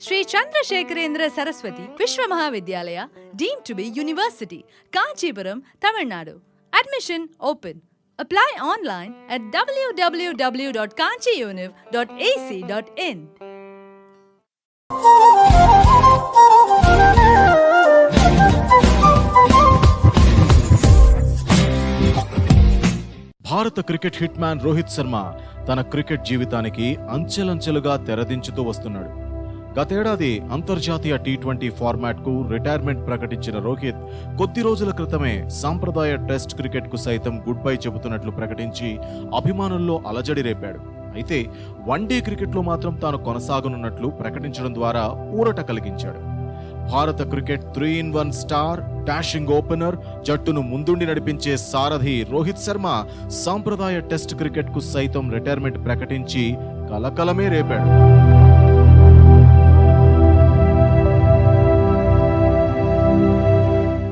Sri Chandrasekharendra Saraswathi Viswa Mahavidyalaya deem to be university Kanchipuram Tamil Nadu. Admission open apply online at W W W dot Kanchi univ dot AC dot in భారత cricket hit man Rohit Sharma తన cricket జీవితానికి అంచెలంచెలుగా తెరదించుతూ వస్తున్నాడు. గతేడాది అంతర్జాతీయ T twenty ఫార్మాట్కు retirement ప్రకటించిన రోహిత్ కొద్ది రోజుల క్రితమే సాంప్రదాయ టెస్ట్ క్రికెట్కు సైతం గుడ్ బై చెబుతున్నట్లు ప్రకటించి అభిమానుల్లో అలజడి రేపాడు. అయితే వన్డే క్రికెట్లో మాత్రం తాను కొనసాగనున్నట్లు ప్రకటించడం ద్వారా ఊరట కలిగించాడు. భారత cricket three in one star dashing opener జట్టును ముందుండి నడిపించే సారథి రోహిత్ శర్మ సాంప్రదాయ టెస్ట్ క్రికెట్కు సైతం రిటైర్మెంట్ ప్రకటించి కలకలమే రేపాడు.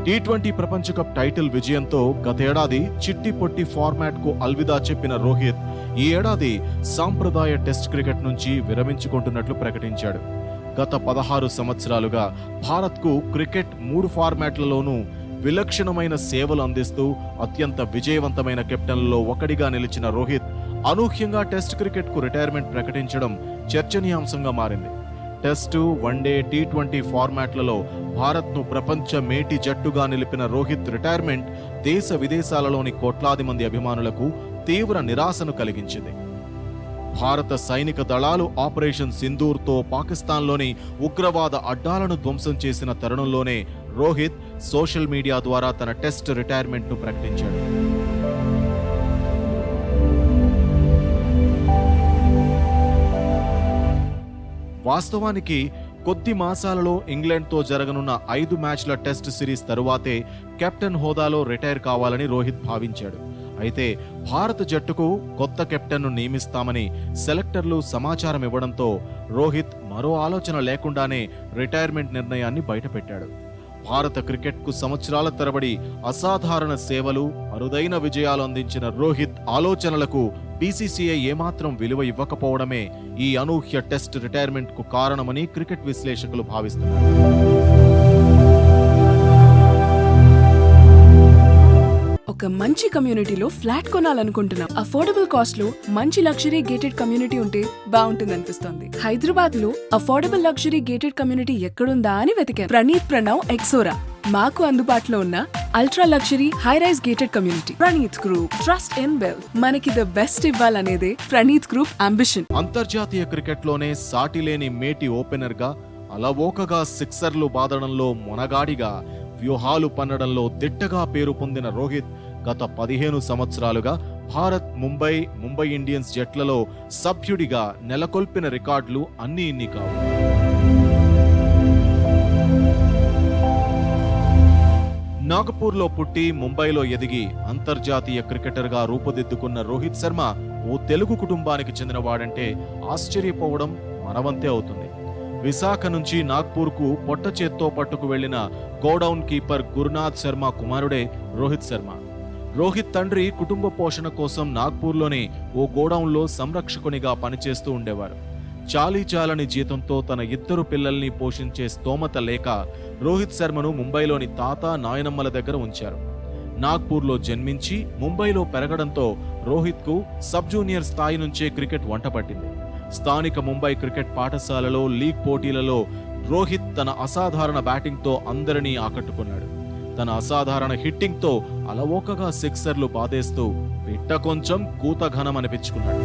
టీ ట్వంటీ ప్రపంచ కప్ టైటిల్ విజయంతో గతేడాది చిట్టి పొట్టి ఫార్మాట్కు అల్విదా చెప్పిన రోహిత్ ఈ ఏడాది సాంప్రదాయ టెస్ట్ క్రికెట్ నుంచి విరమించుకుంటున్నట్లు ప్రకటించాడు. గత పదహారు సంవత్సరాలుగా భారత్కు క్రికెట్ మూడు ఫార్మాట్లలోనూ విలక్షణమైన సేవలు అందిస్తూ అత్యంత విజయవంతమైన కెప్టెన్లలో ఒకడిగా నిలిచిన రోహిత్ అనూహ్యంగా టెస్ట్ క్రికెట్కు రిటైర్మెంట్ ప్రకటించడం చర్చనీయాంశంగా మారింది. Test one day T twenty ఫార్మాట్లలో భారత్ను ప్రపంచ మేటి జట్టుగా నిలిపిన రోహిత్ రిటైర్మెంట్ దేశ విదేశాలలోని కోట్లాది మంది అభిమానులకు తీవ్ర నిరాశను కలిగించింది. భారత సైనిక దళాలు ఆపరేషన్ సింధూర్తో పాకిస్తాన్లోని ఉగ్రవాద అడ్డాలను ధ్వంసం చేసిన తరుణంలోనే రోహిత్ సోషల్ మీడియా ద్వారా తన టెస్ట్ రిటైర్మెంట్ను ప్రకటించాడు. వాస్తవానికి కొద్ది మాసాలలో ఇంగ్లాండ్తో జరగనున్న ఐదు మ్యాచ్ల టెస్ట్ సిరీస్ తరువాతే కెప్టెన్ హోదాలో రిటైర్ కావాలని రోహిత్ భావించాడు. అయితే భారత జట్టుకు కొత్త కెప్టెన్ను నియమిస్తామని సెలెక్టర్లు సమాచారం ఇవ్వడంతో రోహిత్ మరో ఆలోచన లేకుండానే రిటైర్మెంట్ నిర్ణయాన్ని బయటపెట్టాడు. భారత క్రికెట్కు సంవత్సరాల తరబడి అసాధారణ సేవలు అరుదైన విజయాలు అందించిన రోహిత్ ఆలోచనలకు బీసీసీఐ ఏమాత్రం విలువ ఇవ్వకపోవడమే ఈ అనూహ్య టెస్ట్ రిటైర్మెంట్కు కారణమని క్రికెట్ విశ్లేషకులు భావిస్తున్నారు. ఒక మంచి కమ్యూనిటీలో ఫ్లాట్ కొనాలనుకుంటున్నాం. అఫోర్డబుల్ కాస్ట్లో మంచి లగ్జరీ గేటెడ్ కమ్యూనిటీ ఉంటే బాగుంటుంది అనిపిస్తుంది హైదరాబాద్లో అఫోర్డబుల్ లగ్జరీ గేటెడ్ కమ్యూనిటీ ఎక్కడుందా అని వెతికాను ప్రణీత్ ప్రణవ్ ఎక్సోరా. మాకు అందుబాటులో ఉన్న ultra luxury high rise gated community. Praneeth group trust in bell మనకి ద బెస్ట్ ఇవ్వాలనేదే ప్రణీత్ గ్రూప్ అంబిషన్. అంతర్జాతీయ క్రికెట్లోనే సాటిలేని మేటి ఓపెనర్గా అలవోకగా సిక్సర్లు బాదడంలో మొనగాడిగా వ్యూహాలు పన్నడంలో దిట్టగా పేరు పొందిన రోహిత్ గత పదిహేను సంవత్సరాలుగా భారత్ ముంబై ముంబై ఇండియన్స్ జట్లలో సభ్యుడిగా నెలకొల్పిన రికార్డులు అన్ని ఇన్ని కావు. నాగపూర్లో పుట్టి ముంబైలో ఎదిగి అంతర్జాతీయ క్రికెటర్గా రూపుదిద్దుకున్న రోహిత్ శర్మ ఓ తెలుగు కుటుంబానికి చెందినవాడంటే ఆశ్చర్యపోవడం మనవంతే అవుతుంది. విశాఖ నుంచి నాగ్పూర్కు పొట్ట చేత్తో పట్టుకు వెళ్ళిన గోడౌన్ కీపర్ గురునాథ్ శర్మ కుమారుడే రోహిత్ శర్మ. రోహిత్ తండ్రి కుటుంబ పోషణ కోసం నాగ్పూర్లోని ఓ గోడౌన్లో సంరక్షకునిగా పనిచేస్తూ ఉండేవారు. చాలీ చాలని జీతంతో తన ఇద్దరు పిల్లల్ని పోషించే స్తోమత లేక రోహిత్ శర్మను ముంబైలోని తాత నాయనమ్మల దగ్గర ఉంచారు. నాగ్పూర్లో జన్మించి ముంబైలో పెరగడంతో రోహిత్కు సబ్ జూనియర్ స్థాయి నుంచే క్రికెట్ వంటపట్టింది స్థానిక ముంబై క్రికెట్ పాఠశాలలో లీగ్ పోటీలలో రోహిత్ తన అసాధారణ బ్యాటింగ్తో అందరినీ ఆకట్టుకున్నాడు. తన అసాధారణ హిట్టింగ్తో అలవోకగా సిక్సర్లు బాధేస్తూ పిట్ట కొంచెం కూత ఘనం అనిపించుకున్నాడు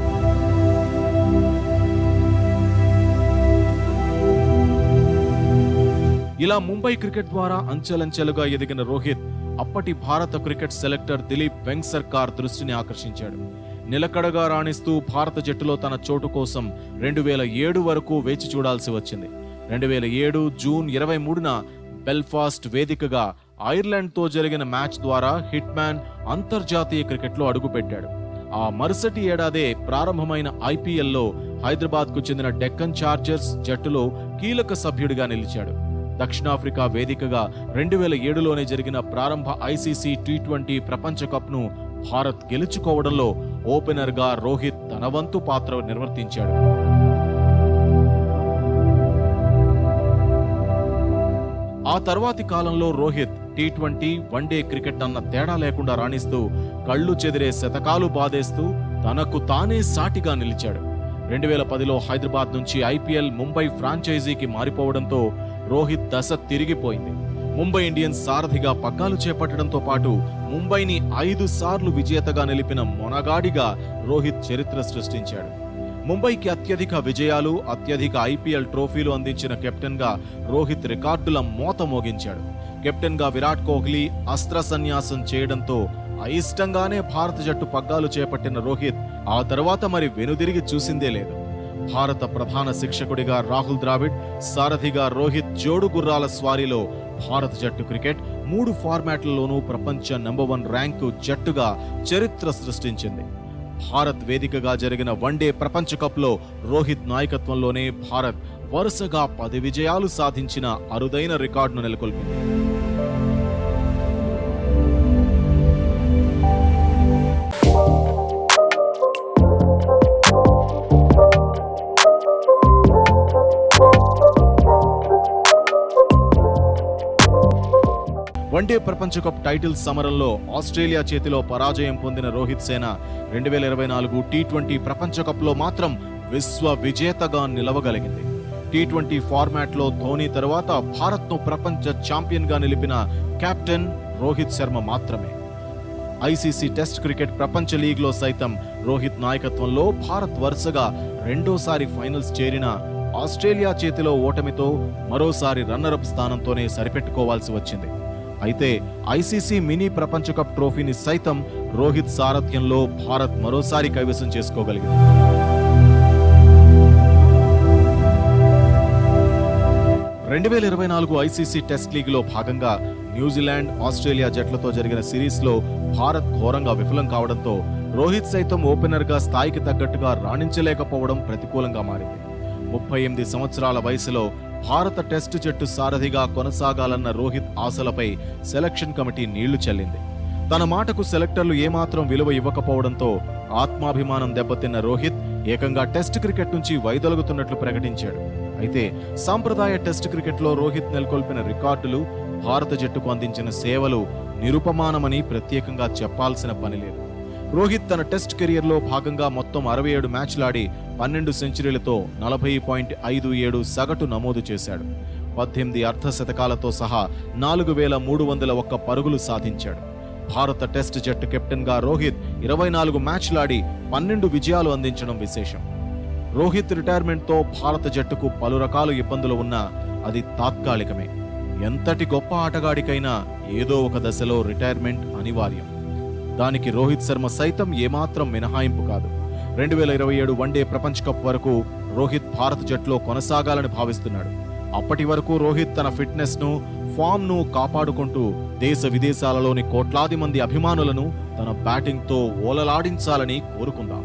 ఇలా ముంబై క్రికెట్ ద్వారా అంచెలంచెలుగా ఎదిగిన రోహిత్ అప్పటి భారత క్రికెట్ సెలెక్టర్ దిలీప్ వెంగ్ సర్కార్ దృష్టిని ఆకర్షించాడు. నిలకడగా రాణిస్తూ భారత జట్టులో తన చోటు కోసం రెండు వేల ఏడు వరకు వేచి చూడాల్సి వచ్చింది. రెండు వేల ఏడు జూన్ ఇరవై మూడున బెల్ఫాస్ట్ వేదికగా ఐర్లాండ్తో జరిగిన మ్యాచ్ ద్వారా హిట్ మ్యాన్ అంతర్జాతీయ క్రికెట్లో అడుగుపెట్టాడు. ఆ మరుసటి ఏడాదే ప్రారంభమైన ఐపీఎల్లో హైదరాబాద్కు చెందిన డెక్కన్ చార్జర్స్ జట్టులో కీలక సభ్యుడిగా నిలిచాడు. దక్షిణాఫ్రికా వేదికగా రెండు వేల ఏడులోనే జరిగిన ప్రారంభ ఐసీసీ టీ ట్వంటీ ప్రపంచ కప్ను భారత్ గెలుచుకోవడంలో ఓపెనర్గా రోహిత్ తన వంతు పాత్ర నిర్వర్తించాడు. ఆ తర్వాతి కాలంలో Rohit T twenty one day cricket అన్న తేడా లేకుండా రాణిస్తూ కళ్ళు చెదిరే శతకాలు బాధేస్తూ తనకు తానే సాటిగా నిలిచాడు. రెండు వేల పదిలో హైదరాబాద్ నుంచి ఐపీఎల్ ముంబై ఫ్రాంచైజీకి మారిపోవడంతో రోహిత్ దశ తిరిగిపోయింది. ముంబై ఇండియన్స్ సారథిగా పగ్గాలు చేపట్టడంతో పాటు ముంబైని ఐదు సార్లు విజేతగా నిలిపిన మొనగాడిగా రోహిత్ చరిత్ర సృష్టించాడు. ముంబైకి అత్యధిక విజయాలు అత్యధిక ఐపీఎల్ ట్రోఫీలు అందించిన కెప్టెన్గా రోహిత్ రికార్డుల మోత మోగించాడు. కెప్టెన్గా విరాట్ కోహ్లీ అస్త్ర సన్యాసం చేయడంతో అయిష్టంగానే భారత జట్టు పగ్గాలు చేపట్టిన రోహిత్ ఆ తర్వాత మరి వెనుదిరిగి చూసిందే లేదు. భారత ప్రధాన శిక్షకుడిగా రాహుల్ ద్రావిడ్ సారథిగా రోహిత్ జోడు గుర్రాల స్వారీలో భారత జట్టు క్రికెట్ మూడు ఫార్మాట్లలోనూ ప్రపంచ నెంబర్ వన్ ర్యాంకు జట్టుగా చరిత్ర సృష్టించింది. భారత్ వేదికగా జరిగిన వన్డే ప్రపంచ కప్లో రోహిత్ నాయకత్వంలోనే భారత్ వరుసగా పది విజయాలు సాధించిన అరుదైన రికార్డును నెలకొల్పింది. వన్డే ప్రపంచ కప్ టైటిల్ సమరంలో ఆస్ట్రేలియా చేతిలో పరాజయం పొందిన రోహిత్ సేన రెండు వేల ఇరవై నాలుగు టీ ట్వంటీ ప్రపంచ కప్లో మాత్రం విశ్వ విజేతగా నిలవగలిగింది. టీ ట్వంటీ ఫార్మాట్లో ధోని తరువాత భారత్ను ప్రపంచ ఛాంపియన్గా నిలిపిన కెప్టెన్ రోహిత్ శర్మ మాత్రమే. ఐసీసీ టెస్ట్ క్రికెట్ ప్రపంచ లీగ్లో సైతం రోహిత్ నాయకత్వంలో భారత్ వరుసగా రెండోసారి ఫైనల్స్ చేరిన ఆస్ట్రేలియా చేతిలో ఓటమితో మరోసారి రన్నరప్ స్థానంతోనే సరిపెట్టుకోవాల్సి వచ్చింది. అయితే ఐసీసీ మినీ ప్రపంచ కప్ ట్రోఫీని సైతం రోహిత్ సారథ్యంలో భారత్ మరోసారి కైవసం చేసుకోగలిగింది. రెండు వేల ఇరవై నాలుగు ఐసీసీ టెస్ట్ లీగ్లో భాగంగా న్యూజిలాండ్ ఆస్ట్రేలియా జట్లతో జరిగిన సిరీస్లో భారత్ ఘోరంగా విఫలం కావడంతో రోహిత్ సైతం ఓపెనర్గా స్థాయికి తగ్గట్టుగా రాణించలేకపోవడం ప్రతికూలంగా మారింది. ముప్పై ఎనిమిది సంవత్సరాల వయసులో భారత టెస్ట్ జట్టు సారథిగా కొనసాగాలన్న రోహిత్ ఆశలపై సెలక్షన్ కమిటీ నీళ్ళు చల్లింది. తన మాటకు సెలెక్టర్లు ఏమాత్రం విలువ ఇవ్వకపోవడంతో ఆత్మాభిమానం దెబ్బతిన్న రోహిత్ ఏకంగా టెస్ట్ క్రికెట్ నుంచి వైదొలుగుతున్నట్లు ప్రకటించాడు. అయితే సాంప్రదాయ టెస్ట్ క్రికెట్లో రోహిత్ నెలకొల్పిన రికార్డులు భారత జట్టుకు అందించిన సేవలు నిరుపమానమని ప్రత్యేకంగా చెప్పాల్సిన పని లేదు. రోహిత్ తన టెస్ట్ కెరియర్లో భాగంగా మొత్తం అరవై ఏడు మ్యాచ్లాడి పన్నెండు సెంచరీలతో నలభై పాయింట్ ఐదు ఏడు సగటు నమోదు చేశాడు. పద్దెనిమిది అర్ధ శతకాలతో సహా నాలుగు వేల మూడు వందల ఒక్క పరుగులు సాధించాడు. భారత టెస్ట్ జట్టు కెప్టెన్గా రోహిత్ ఇరవై నాలుగు మ్యాచ్లాడి పన్నెండు విజయాలు అందించడం విశేషం. రోహిత్ రిటైర్మెంట్తో భారత జట్టుకు పలు రకాల ఇబ్బందులు ఉన్నా అది తాత్కాలికమే. ఎంతటి గొప్ప ఆటగాడికైనా ఏదో ఒక దశలో రిటైర్మెంట్ అనివార్యం. దానికి రోహిత్ శర్మ సైతం ఏమాత్రం మినహాయింపు కాదు. రెండు వేల ఇరవై ఏడు వన్డే ప్రపంచ కప్ వరకు రోహిత్ భారత జట్లో కొనసాగాలని భావిస్తున్నాడు. అప్పటి వరకు రోహిత్ తన ఫిట్నెస్ను ఫామ్ను కాపాడుకుంటూ దేశ విదేశాలలోని కోట్లాది మంది అభిమానులను తన బ్యాటింగ్తో ఓలలాడించాలని కోరుకుందాం.